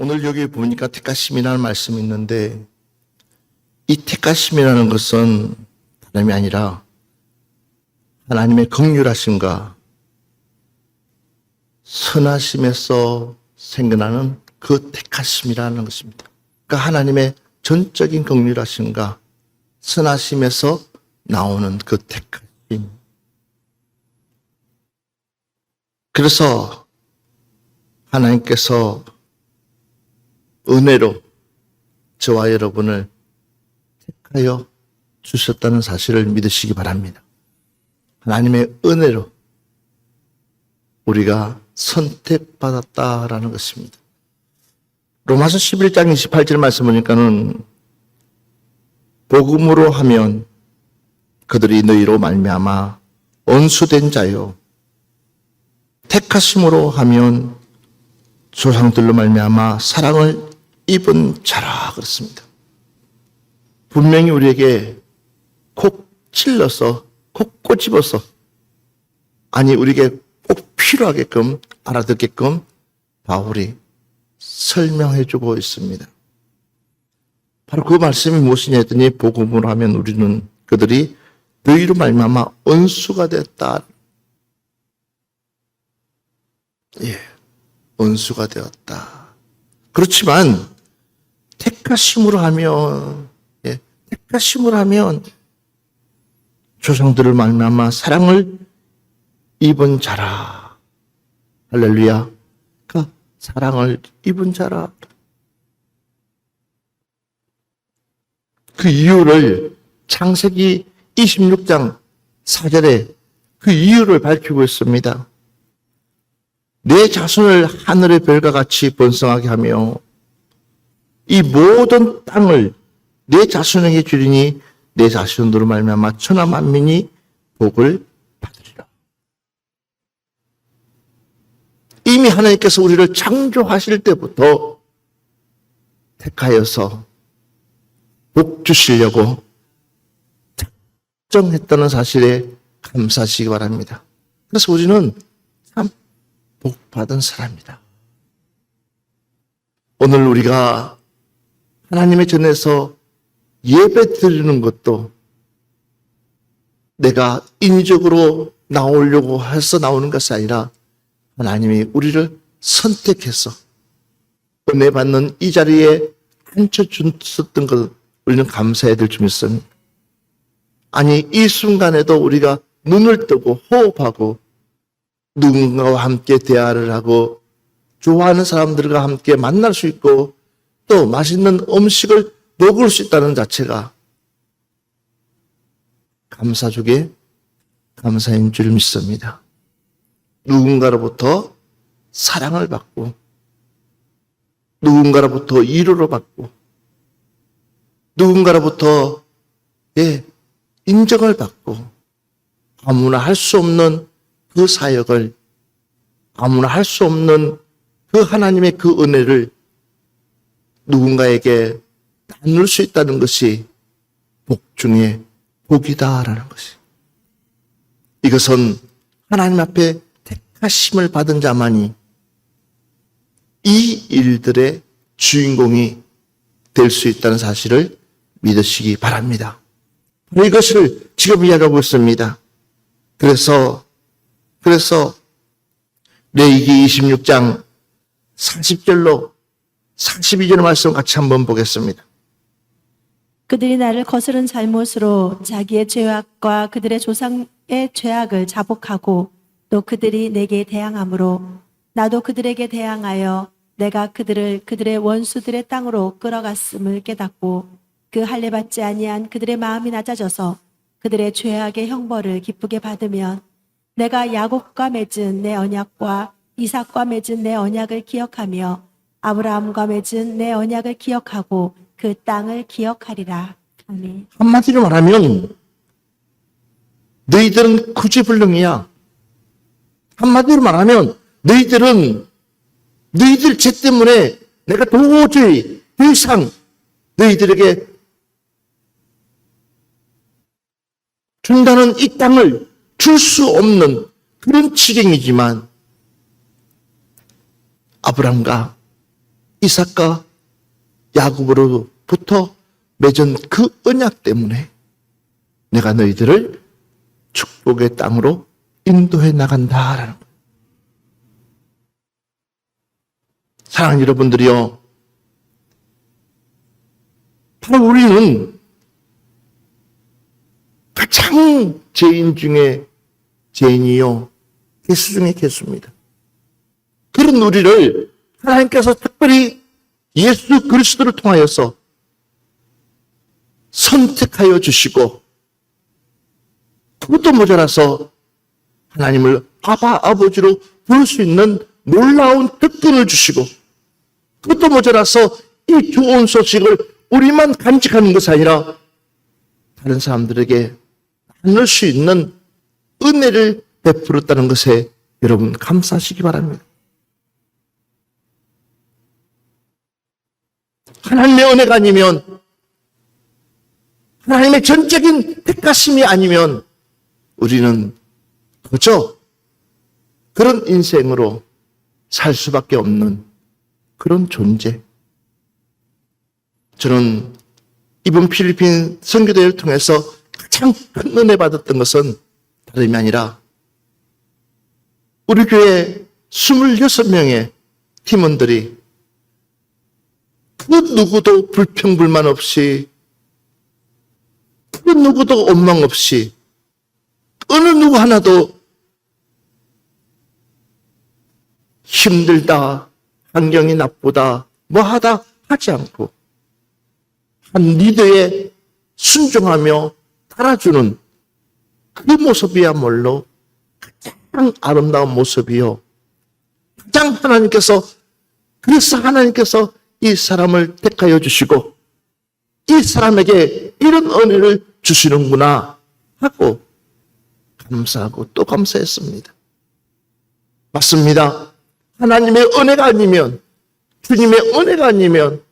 오늘 여기 보니까 택하심이라는 말씀이 있는데 이 택하심이라는 것은 다름이 아니라 하나님의 긍휼하심과 선하심에서 생겨나는 그 택하심이라는 것입니다. 그러니까 하나님의 전적인 긍휼하심과 선하심에서 나오는 그 택하심. 그래서 하나님께서 은혜로 저와 여러분을 택하여 주셨다는 사실을 믿으시기 바랍니다. 하나님의 은혜로 우리가 선택받았다라는 것입니다. 로마서 11장 28절 말씀 보니까는 복음으로 하면 그들이 너희로 말미암아 언수된 자요 택하심으로 하면 조상들로 말미암아 사랑을 입은 자라 그렇습니다. 분명히 우리에게 콕 찔러서 콕 꼬집어서 아니 우리에게 꼭 필요하게끔 알아듣게끔 바울이 설명해 주고 있습니다. 바로 그 말씀이 무엇이냐 했더니 복음으로 하면 우리는 그들이 너희로 말미암아 언수가 됐다. 예, 언수가 되었다. 그렇지만 택하심으로 하면 예, 택하심으로 하면 조상들을 말미암아 사랑을 입은 자라. 할렐루야. 그 사랑을 입은 자라. 그 이유를 창세기 26장 4절에 그 이유를 밝히고 있습니다. 내 자손을 하늘의 별과 같이 번성하게 하며 이 모든 땅을 내 자손에게 주리니 내 자손으로 말미암아 천하 만민이 복을 받으리라. 이미 하나님께서 우리를 창조하실 때부터 택하여서 복 주시려고 작정했다는 사실에 감사하시기 바랍니다. 그래서 우리는 참 복 받은 사람입니다. 오늘 우리가 하나님의 전에서 예배 드리는 것도 내가 인적으로 나오려고 해서 나오는 것이 아니라 하나님이 우리를 선택해서 은혜 받는 이 자리에 앉혀주셨던 걸 우리는 감사해야 될 줄 믿습니다. 아니, 이 순간에도 우리가 눈을 뜨고 호흡하고 누군가와 함께 대화를 하고 좋아하는 사람들과 함께 만날 수 있고 또 맛있는 음식을 먹을 수 있다는 자체가 감사 중에 감사인 줄 믿습니다. 누군가로부터 사랑을 받고 누군가로부터 위로를 받고 누군가로부터 예, 인정을 받고 아무나 할 수 없는 그 사역을 아무나 할 수 없는 그 하나님의 그 은혜를 누군가에게 나눌 수 있다는 것이 복 중에 복이다라는 것이. 이것은 하나님 앞에 택하심을 받은 자만이 이 일들의 주인공이 될 수 있다는 사실을 믿으시기 바랍니다. 이것을 지금 이야기하고 있습니다. 그래서, 그래서, 레이기 26장 40절로 42절 말씀 같이 한번 보겠습니다. 그들이 나를 거스른 잘못으로 자기의 죄악과 그들의 조상의 죄악을 자복하고 또 그들이 내게 대항함으로 나도 그들에게 대항하여 내가 그들을 그들의 원수들의 땅으로 끌어갔음을 깨닫고 그 할례 받지 아니한 그들의 마음이 낮아져서 그들의 죄악의 형벌을 기쁘게 받으면 내가 야곱과 맺은 내 언약과 이삭과 맺은 내 언약을 기억하며 아브라함과 맺은 내 언약을 기억하고 그 땅을 기억하리라. 아멘. 한마디로 말하면 너희들은 구제불능이야. 한마디로 말하면 너희들은 너희들 죄 때문에 내가 도저히 더 이상 너희들에게 준다는 이 땅을 줄 수 없는 그런 지경이지만 아브람과 이삭과 야곱으로부터 맺은 그 언약 때문에 내가 너희들을 축복의 땅으로 인도해 나간다라는 거예요. 사랑하는 여러분들이요. 바로 우리는 가장 죄인 중에 죄인이요. 개수 중에 개수입니다. 그런 우리를 하나님께서 특별히 예수 그리스도를 통하여서 선택하여 주시고 그것도 모자라서 하나님을 아바 아버지로 부를 수 있는 놀라운 특권을 주시고 그것도 모자라서 이 좋은 소식을 우리만 간직하는 것이 아니라 다른 사람들에게 나눌 수 있는 은혜를 베풀었다는 것에 여러분 감사하시기 바랍니다. 하나님의 은혜가 아니면 하나님의 전적인 택하심이 아니면 우리는 그저 그런 인생으로 살 수밖에 없는 그런 존재. 저는 이번 필리핀 선교대회를 통해서 가장 큰 은혜 받았던 것은 다름이 아니라 우리 교회 26명의 팀원들이 그 누구도 불평불만 없이 그 누구도 원망 없이 어느 누구 하나도 힘들다, 환경이 나쁘다, 뭐 하다 하지 않고 한 리더에 순종하며 따라주는 그 모습이야말로 가장 아름다운 모습이요. 가장 하나님께서 그래서 하나님께서 이 사람을 택하여 주시고 이 사람에게 이런 은혜를 주시는구나 하고 감사하고 또 감사했습니다. 맞습니다. 하나님의 은혜가 아니면 주님의 은혜가 아니면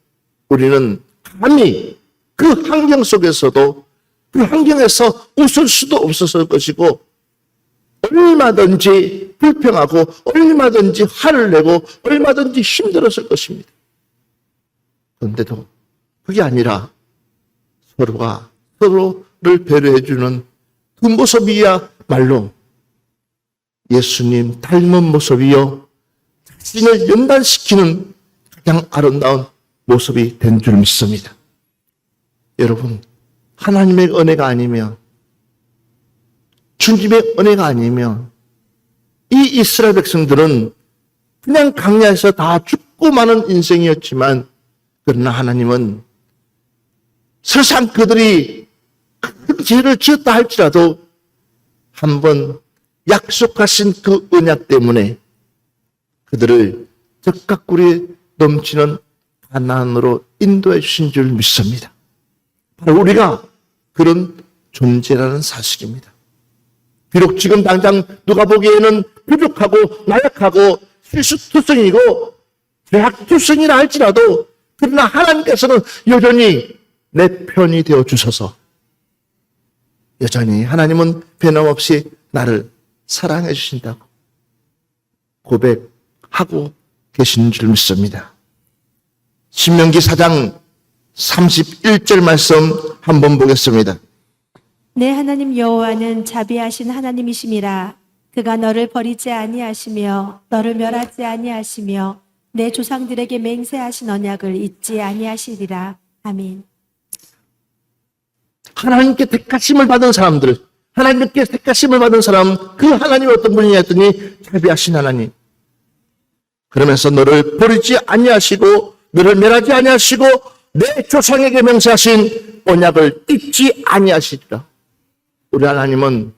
우리는 감히 그 환경 속에서도 그 환경에서 웃을 수도 없었을 것이고 얼마든지 불평하고 얼마든지 화를 내고 얼마든지 힘들었을 것입니다. 그런데도 그게 아니라 서로가 서로를 배려해주는 그 모습이야말로 예수님 닮은 모습이요. 자신을 연단시키는 가장 아름다운 모습이 된 줄 믿습니다. 여러분, 하나님의 은혜가 아니면, 주님의 은혜가 아니면, 이 이스라엘 백성들은 그냥 강야에서 다 죽고 마는 인생이었지만, 그러나 하나님은 설상 그들이 큰 죄를 지었다 할지라도 한 번 약속하신 그 언약 때문에 그들을 적각꿀이 넘치는 가나안으로 인도해 주신 줄 믿습니다. 바로 우리가 그런 존재라는 사실입니다. 비록 지금 당장 누가 보기에는 부족하고 나약하고 실수투성이고 죄악투성이라 할지라도 그러나 하나님께서는 여전히 내 편이 되어 주셔서 여전히 하나님은 변함없이 나를 사랑해 주신다고 고백하고 계신 줄 믿습니다. 신명기 4장 31절 말씀 한번 보겠습니다. 내 하나님 여호와는 자비하신 하나님이심이라 그가 너를 버리지 아니하시며 너를 멸하지 아니하시며 내 조상들에게 맹세하신 언약을 잊지 아니하시리라 아멘. 하나님께 택하심을 받은 사람들, 하나님께 택하심을 받은 사람, 그 하나님이 어떤 분이냐 했더니 자비하신 하나님. 그러면서 너를 버리지 아니하시고 너를 멸하지 아니하시고 내 조상에게 명세하신 언약을 잊지 아니하시리라. 우리 하나님은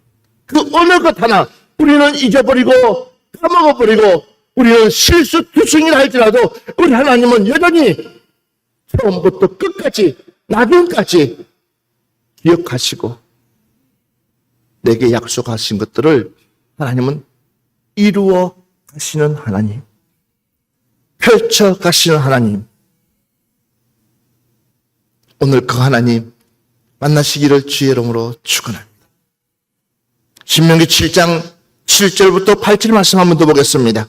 그 어느 것 하나 우리는 잊어버리고 까먹어버리고 우리는 실수 투성이라 할지라도 우리 하나님은 여전히 처음부터 끝까지 나중까지 기억하시고 내게 약속하신 것들을 하나님은 이루어 가시는 하나님, 펼쳐 가시는 하나님. 오늘 그 하나님 만나시기를 주의 이름으로 축원합니다. 신명기 7장 7절부터 8절 말씀 한번 더 보겠습니다.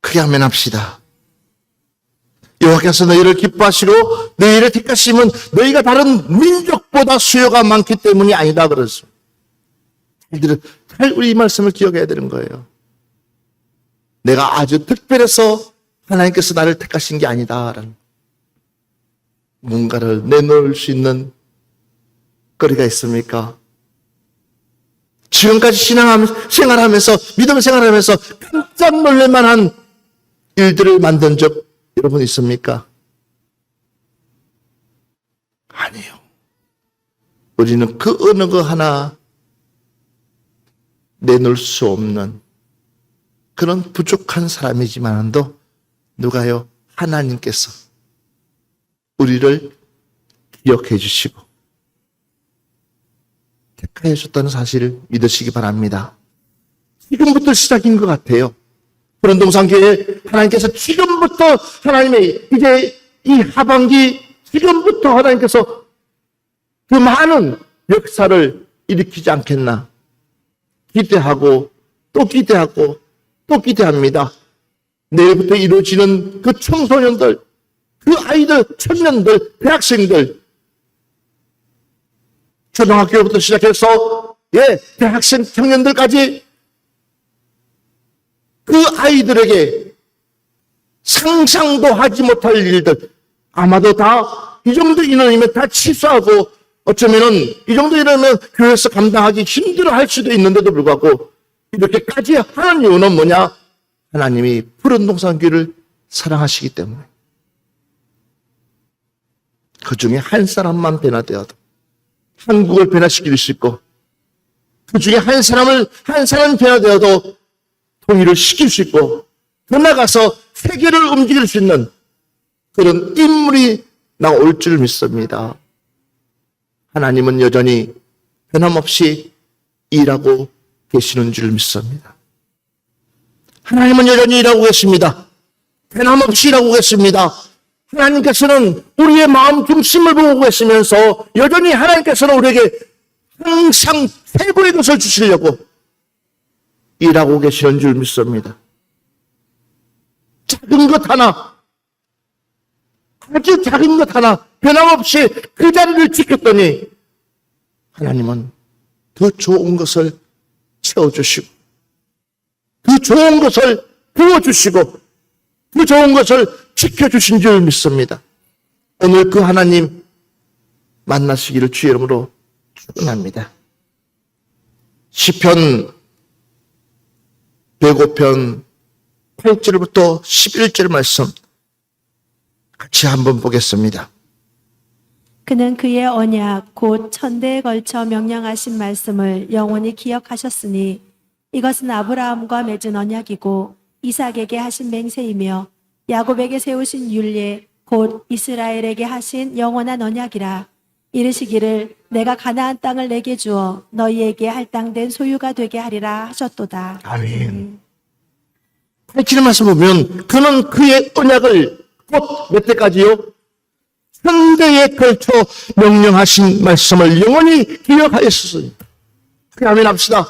크게 하면 합시다. 여호와께서 너희를 기뻐하시고 너희를 택하심은 너희가 다른 민족보다 수요가 많기 때문이 아니다 그랬습니다. 우리 이 말씀을 기억해야 되는 거예요. 내가 아주 특별해서 하나님께서 나를 택하신 게 아니다라는 뭔가를 내놓을 수 있는 거리가 있습니까? 지금까지 신앙하면서, 생활하면서, 믿음 생활하면서 깜짝 놀랄 만한 일들을 만든 적 여러분 있습니까? 아니에요. 우리는 그 어느 거 하나 내놓을 수 없는 그런 부족한 사람이지만도 누가요? 하나님께서 우리를 기억해 주시고 택하여 줬다는 사실을 믿으시기 바랍니다. 지금부터 시작인 것 같아요. 그런 동산교회 하나님께서 지금부터 하나님의 이제 이 하반기 지금부터 하나님께서 그 많은 역사를 일으키지 않겠나 기대하고 또 기대하고 또 기대합니다. 내일부터 이루어지는 그 청소년들, 그 아이들, 청년들, 대학생들, 초등학교부터 시작해서 예 대학생 청년들까지 그 아이들에게 상상도 하지 못할 일들 아마도 다 이 정도 인원이면 다 취소하고 어쩌면은 이 정도 인원이면 교회에서 감당하기 힘들어 할 수도 있는데도 불구하고 이렇게까지 하는 이유는 뭐냐? 하나님이 푸른 동산교를 사랑하시기 때문에 그 중에 한 사람만 변화되어도 한국을 변화시킬 수 있고 그 중에 한 사람을 한 사람 변화되어도 통일을 시킬 수 있고 더 나가서 세계를 움직일 수 있는 그런 인물이 나올 줄 믿습니다. 하나님은 여전히 변함없이 일하고 계시는 줄 믿습니다. 하나님은 여전히 일하고 계십니다. 변함없이 일하고 계십니다. 하나님께서는 우리의 마음 중심을 보고 계시면서 여전히 하나님께서는 우리에게 항상 최고의 것을 주시려고 일하고 계시는 줄 믿습니다. 작은 것 하나, 아주 작은 것 하나, 변함없이 그 자리를 지켰더니 하나님은 더 좋은 것을 채워주시고, 더 좋은 것을 부어주시고, 더 좋은 것을 지켜주신 줄 믿습니다. 오늘 그 하나님 만나시기를 주의 이름으로 축원합니다. 시편 105편 8절부터 11절 말씀 같이 한번 보겠습니다. 그는 그의 언약 곧 천대에 걸쳐 명령하신 말씀을 영원히 기억하셨으니 이것은 아브라함과 맺은 언약이고 이삭에게 하신 맹세이며 야곱에게 세우신 율례 곧 이스라엘에게 하신 영원한 언약이라 이르시기를 내가 가나안 땅을 내게 주어 너희에게 할당된 소유가 되게 하리라 하셨도다. 아멘. 8절 말씀 보면 그는 그의 언약을 곧 몇 때까지요? 천대에 걸쳐 명령하신 말씀을 영원히 기억하였으니 그 아멘 합시다.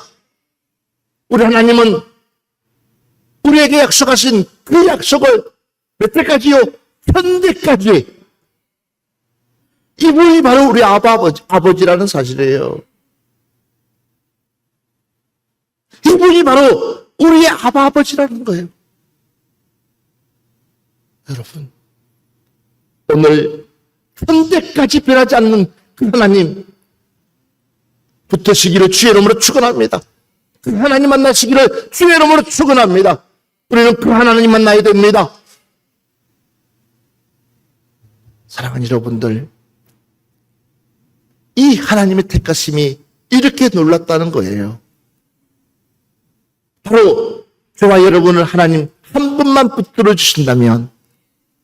우리 하나님은 우리에게 약속하신 그 약속을 몇 때까지요? 현대까지 이분이 바로 우리 아바 아버지, 아버지 라는 사실이에요. 이분이 바로 우리의 아바 아버지라는 거예요. 여러분, 오늘 현대까지 변하지 않는 그 하나님 붙으시기를 주의 이름으로 축원합니다. 그 하나님 만나시기를 주의 이름으로 축원합니다. 우리는 그 하나님 만나야 됩니다. 사랑하는 여러분들, 이 하나님의 택하심이 이렇게 놀랐다는 거예요. 바로 저와 여러분을 하나님 한 번만 붙들어 주신다면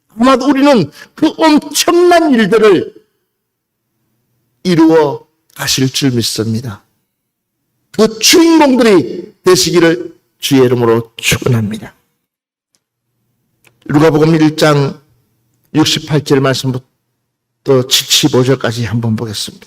아마도 우리는 그 엄청난 일들을 이루어 가실 줄 믿습니다. 그 주인공들이 되시기를 주의 이름으로 축원합니다. 누가복음 1장 68절 말씀부터 75절까지 한번 보겠습니다.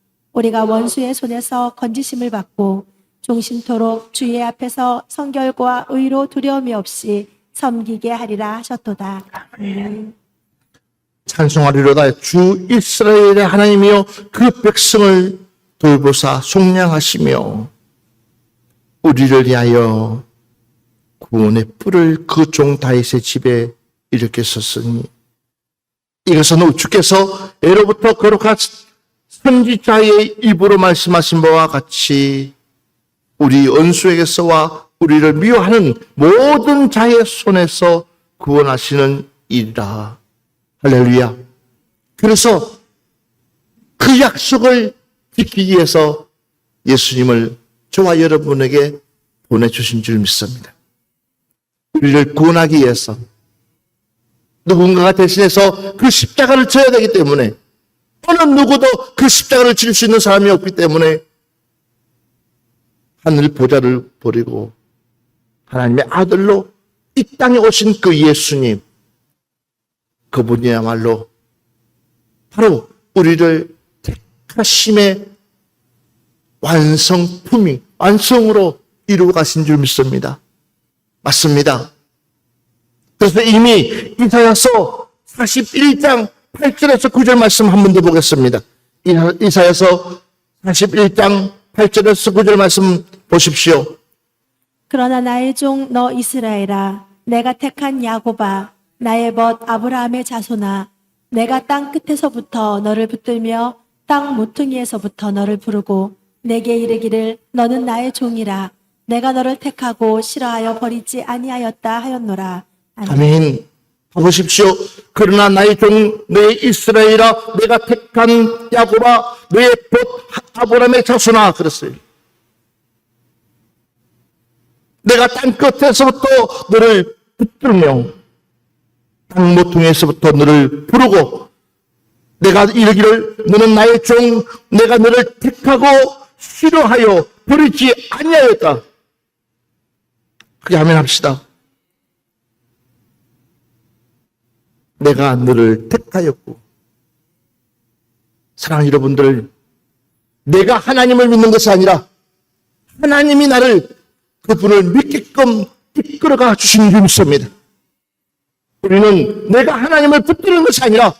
우리가 원수의 손에서 건지심을 받고 종신토록 주의 앞에서 성결과 의로 두려움이 없이 섬기게 하리라 하셨도다. 아멘. 찬송하리로다 주 이스라엘의 하나님이여 그 백성을 돌보사 속량하시며 우리를 위하여 구원의 뿔을 그 종 다윗의 집에 일으켰었으니 이것은 주께서 예로부터 거룩한 선지자의 입으로 말씀하신 바와 같이 우리 원수에게서와 우리를 미워하는 모든 자의 손에서 구원하시는 일이라. 할렐루야. 그래서 그 약속을 지키기 위해서 예수님을 저와 여러분에게 보내주신 줄 믿습니다. 우리를 구원하기 위해서 누군가가 대신해서 그 십자가를 져야 되기 때문에 어느 누구도 그 십자가를 질 수 있는 사람이 없기 때문에 하늘 보좌를 버리고 하나님의 아들로 이 땅에 오신 그 예수님 그분이야말로 바로 우리를 택하심의 완성품이 완성으로 이루어 가신 줄 믿습니다. 맞습니다. 그래서 이미 이사야서 41장 8절에서 9절 말씀 한 번 더 보겠습니다. 이사- 이사야서 41장 8절에서 9절 말씀 보십시오. 그러나 나의 종 너 이스라엘아 내가 택한 야고바 나의 벗 아브라함의 자손아 내가 땅 끝에서부터 너를 붙들며 땅 모퉁이에서부터 너를 부르고 내게 이르기를 너는 나의 종이라 내가 너를 택하고 싫어하여 버리지 아니하였다 하였노라 아멘. 아멘. 보십시오. 그러나 나의 종, 내 이스라엘아, 내가 택한 야고바, 너의 벗 아브라함의 자손아, 그랬어요. 내가 땅 끝에서부터 너를 붙들며, 땅 모퉁이에서부터 너를 부르고, 내가 이르기를 너는 나의 종, 내가 너를 택하고 싫어하여 버리지 아니하였다. 그게 하면 합시다. 내가 너를 택하였고 사랑하는 여러분들 내가 하나님을 믿는 것이 아니라 하나님이 나를 그분을 믿게끔 이끌어가 주신 줄 믿습니다. 우리는 내가 하나님을 붙드는 것이 아니라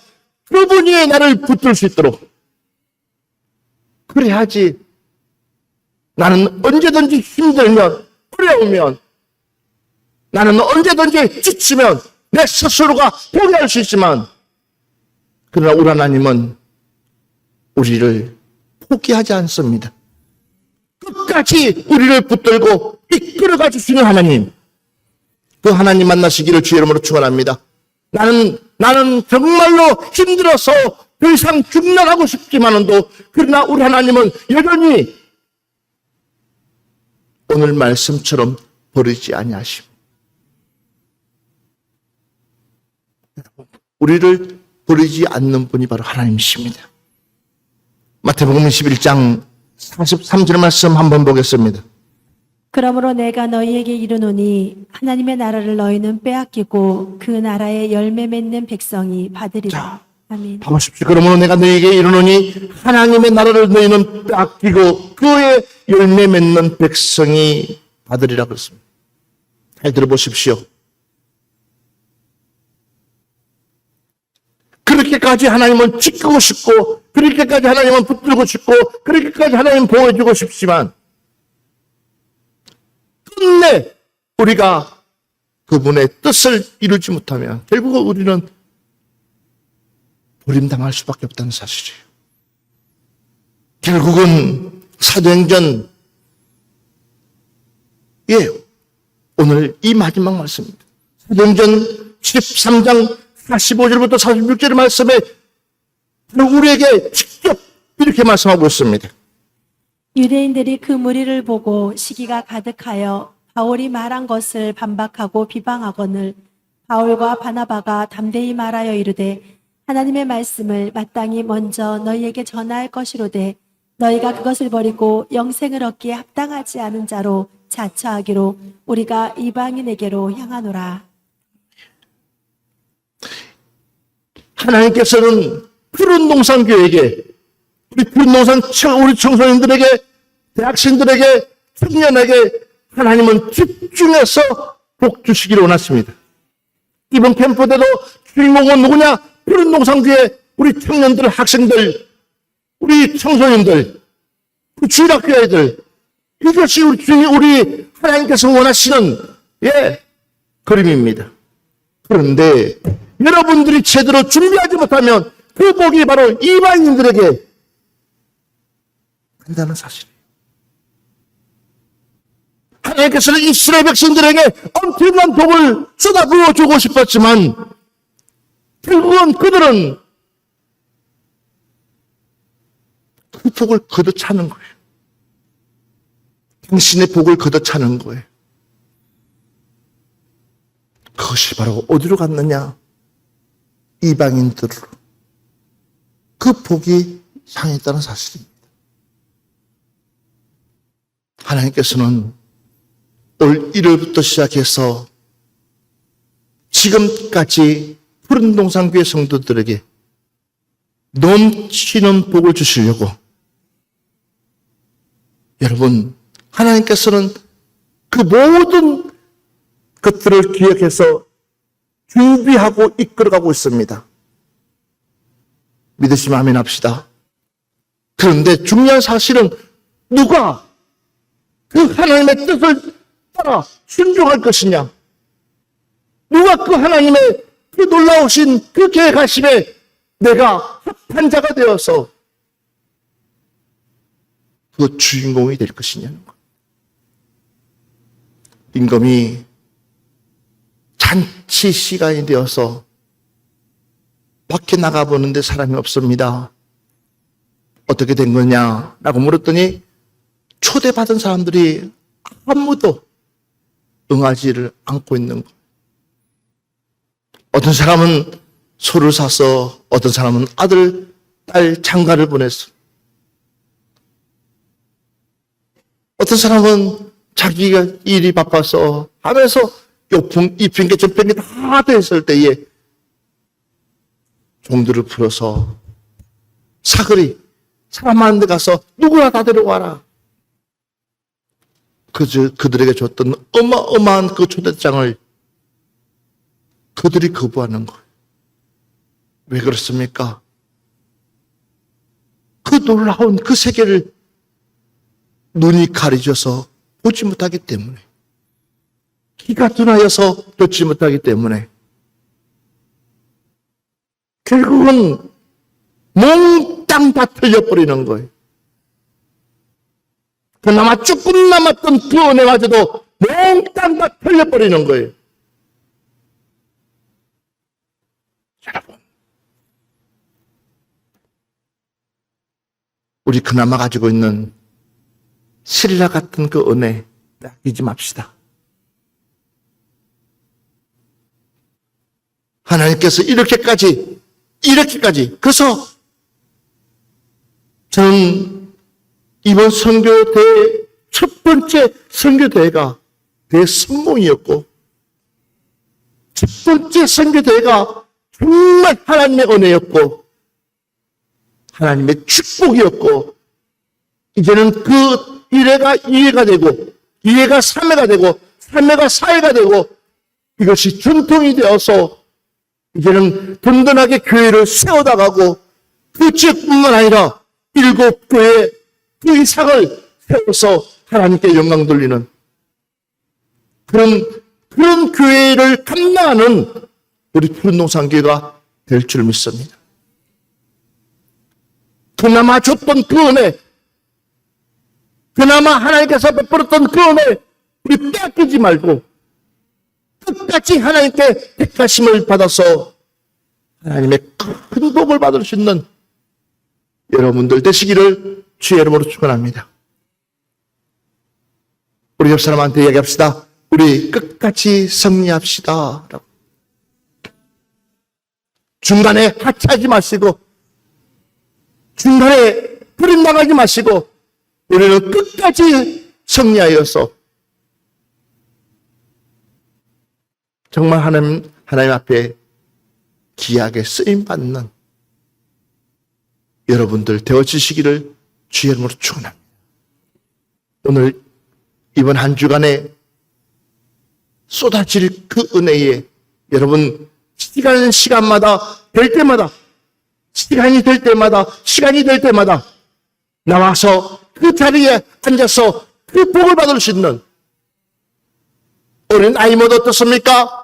그분이 나를 붙들 수 있도록 그래야지 나는 언제든지 힘들면 어려우면 나는 언제든지 지치면 내 스스로가 포기할 수 있지만 그러나 우리 하나님은 우리를 포기하지 않습니다. 끝까지 우리를 붙들고 이끌어가 주시는 하나님. 그 하나님 만나시기를 주의 이름으로 축원합니다. 나는 나는 정말로 힘들어서 더 이상 중단하고 싶지만은도 그러나 우리 하나님은 여전히 오늘 말씀처럼 버리지 아니하시고 우리를 버리지 않는 분이 바로 하나님이십니다. 마태복음 21장 43절 말씀 한번 보겠습니다. 그러므로 내가 너희에게 이르노니 하나님의 나라를 너희는 빼앗기고 그 나라의 열매 맺는 백성이 받으리라. 아멘. 봐보십시오. 그러므로 내가 너희에게 이르노니 하나님의 나라를 너희는 빼앗기고 그의 열매 맺는 백성이 받으리라 그랬습니다. 잘 들어보십시오. 그렇게까지 하나님은 지키고 싶고 그렇게까지 하나님은 붙들고 싶고 그렇게까지 하나님 보호해주고 싶지만 끝내 우리가 그분의 뜻을 이루지 못하면 결국 우리는 버림당할 수밖에 없다는 사실이에요. 결국은 사도행전 예 오늘 이 마지막 말씀입니다. 사도행전 13장 45절부터 46절의 말씀에 우리에게 직접 이렇게 말씀하고 있습니다. 유대인들이 그 무리를 보고 시기가 가득하여 바울이 말한 것을 반박하고 비방하거늘 바울과 바나바가 담대히 말하여 이르되 하나님의 말씀을 마땅히 먼저 너희에게 전할 것이로되 너희가 그것을 버리고 영생을 얻기에 합당하지 않은 자로 자처하기로 우리가 이방인에게로 향하노라. 하나님께서는 푸른 농산교에게 우리 푸른 농산 청- 우리 청소년들에게 대학생들에게 청년에게 하나님은 집중해서 복 주시기를 원하십니다. 이번 캠프 때도 주인공은 누구냐? 푸른 농산교의 우리 청년들, 학생들, 우리 청소년들, 그 주일학교 애들 이것이 우리 주님, 우리 하나님께서 원하시는 예 그림입니다. 그런데 여러분들이 제대로 준비하지 못하면 그 복이 바로 이방인들에게 한다는 사실이에요. 하나님께서는 이스라엘 백성들에게 엄청난 복을 쏟아부어 주고 싶었지만 결국은 그들은 그 복을 걷어차는 거예요. 당신의 복을 걷어차는 거예요. 그것이 바로 어디로 갔느냐? 이방인들로. 그 복이 향했다는 사실입니다. 하나님께서는 올 1월부터 시작해서 지금까지 푸른 동산교회 성도들에게 넘치는 복을 주시려고 여러분 하나님께서는 그 모든 것들을 기억해서 준비하고 이끌어가고 있습니다. 믿으시면 아멘 합시다. 그런데 중요한 사실은 누가 그 하나님의 뜻을 따라 순종할 것이냐? 누가 그 하나님의 그 놀라우신 그 계획하심에 내가 합한 자가 되어서 그 주인공이 될 것이냐는 것. 임금이 잔치 시간이 되어서 밖에 나가보는데 사람이 없습니다. 어떻게 된 거냐라고 물었더니 초대받은 사람들이 아무도 응하지를 않고 있는 거. 어떤 사람은 소를 사서, 어떤 사람은 아들, 딸, 장가를 보냈어. 어떤 사람은 자기가 일이 바빠서 하면서 요풍, 이 핑계, 저 핑계 다 됐을 때에 종들을 풀어서 사거리, 사람 많은 데 가서 누구나 다 데려와라. 그, 그들에게 줬던 어마어마한 그 초대장을 그들이 거부하는 거예요. 왜 그렇습니까? 그 놀라운 그 세계를 눈이 가려져서 보지 못하기 때문에 귀가 둔하여서 듣지 못하기 때문에 결국은 몽땅 다 틀려버리는 거예요. 그나마 조금 남았던 그 은혜마저도 몽땅 다 틀려버리는 거예요. 여러분, 우리 그나마 가지고 있는 신라 같은 그 은혜 아끼지 맙시다. 하나님께서 이렇게까지, 이렇게까지. 그래서 저는 이번 선교대 첫 번째 선교대회가 대성공이었고, 첫 번째 선교대회가 정말 하나님의 은혜였고, 하나님의 축복이었고, 이제는 그 1회가 2회가 되고, 2회가 3회가 되고, 3회가 4회가 되고, 이것이 전통이 되어서 이제는 든든하게 교회를 세워나가고 그 지역뿐만 아니라 일곱 교회 그 이상을 세워서 하나님께 영광 돌리는 그런, 그런 교회를 감당하는 우리 푸른 농산교회가 될 줄 믿습니다. 그나마 줬던 그 은혜, 그나마 하나님께서 베풀었던 그 은혜, 우리 빼앗기지 말고, 끝까지 하나님께 택하심을 받아서 하나님의 큰 복을 받을 수 있는 여러분들 되시기를 주의 이름으로 축원합니다. 우리 옆 사람한테 얘기합시다. 우리 끝까지 승리합시다. 중간에 하차하지 마시고, 중간에 버림당하지 마시고, 우리는 끝까지 승리하여서 정말 하나님, 하나님 앞에 귀하게 쓰임받는 여러분들 되어지시기를 주의 이름으로 축원합니다. 오늘 이번 한 주간에 쏟아질 그 은혜에 여러분 시간 시간마다 될 때마다 시간이 될 때마다 시간이 될 때마다 나와서 그 자리에 앉아서 그 복을 받을 수 있는 우리는 아이 못 어떻습니까?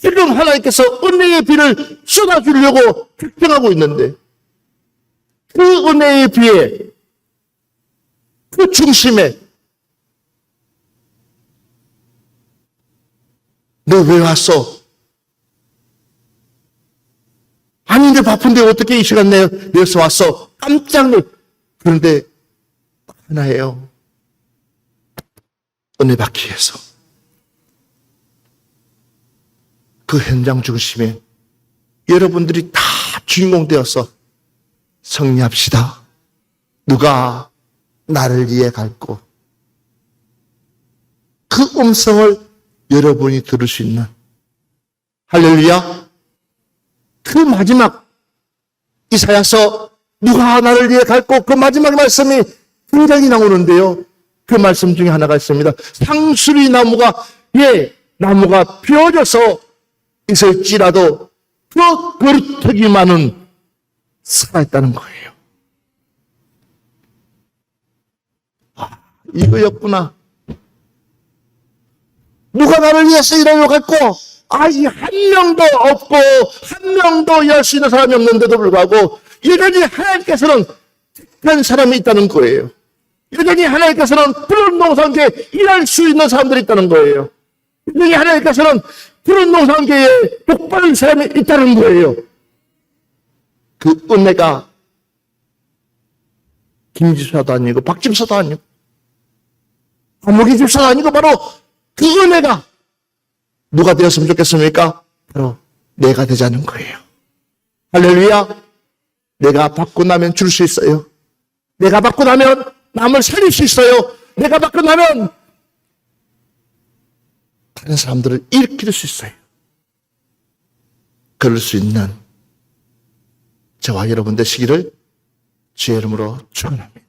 지금 하나님께서 은혜의 비를 쏟아주려고 결정하고 있는데 그 은혜의 비에 그 중심에 너 왜 왔어? 아닌데 바쁜데 어떻게 이 시간 내, 내서 왔어? 깜짝 놀 그런데 하나예요. 은혜 받기 위해서. 그 현장 중심에 여러분들이 다 주인공 되어서 승리합시다. 누가 나를 이해갈고 그 음성을 여러분이 들을 수 있는 할렐루야 그 마지막 이사야서 누가 나를 이해갈고 그 마지막 말씀이 굉장히 나오는데요. 그 말씀 중에 하나가 있습니다. 상수리 나무가 예 나무가 피어져서 있을지라도 그 그릇하기만은 살아있다는 거예요. 아, 이거였구나. 누가 나를 위해서 일하려고 했고, 아직 한 명도 없고, 한 명도 일할 수 있는 사람이 없는데도 불구하고, 여전히 하나님께서는 택한 사람이 있다는 거예요. 여전히 하나님께서는 푸른 농산계에 일할 수 있는 사람들이 있다는 거예요. 여전히 하나님께서는 푸른 농산계에 복받은 사람이 있다는 거예요. 그 은혜가 김지사도 아니고 박집사도 아니고 아무기 집사도 아니고 바로 그 은혜가 누가 되었으면 좋겠습니까? 바로 내가 되자는 거예요. 할렐루야. 내가 받고 나면 줄 수 있어요. 내가 받고 나면 남을 살릴 수 있어요. 내가 받고 나면 다른 사람들을 일으킬 수 있어요. 그럴 수 있는 저와 여러분 되시기를 주의 이름으로 축원합니다.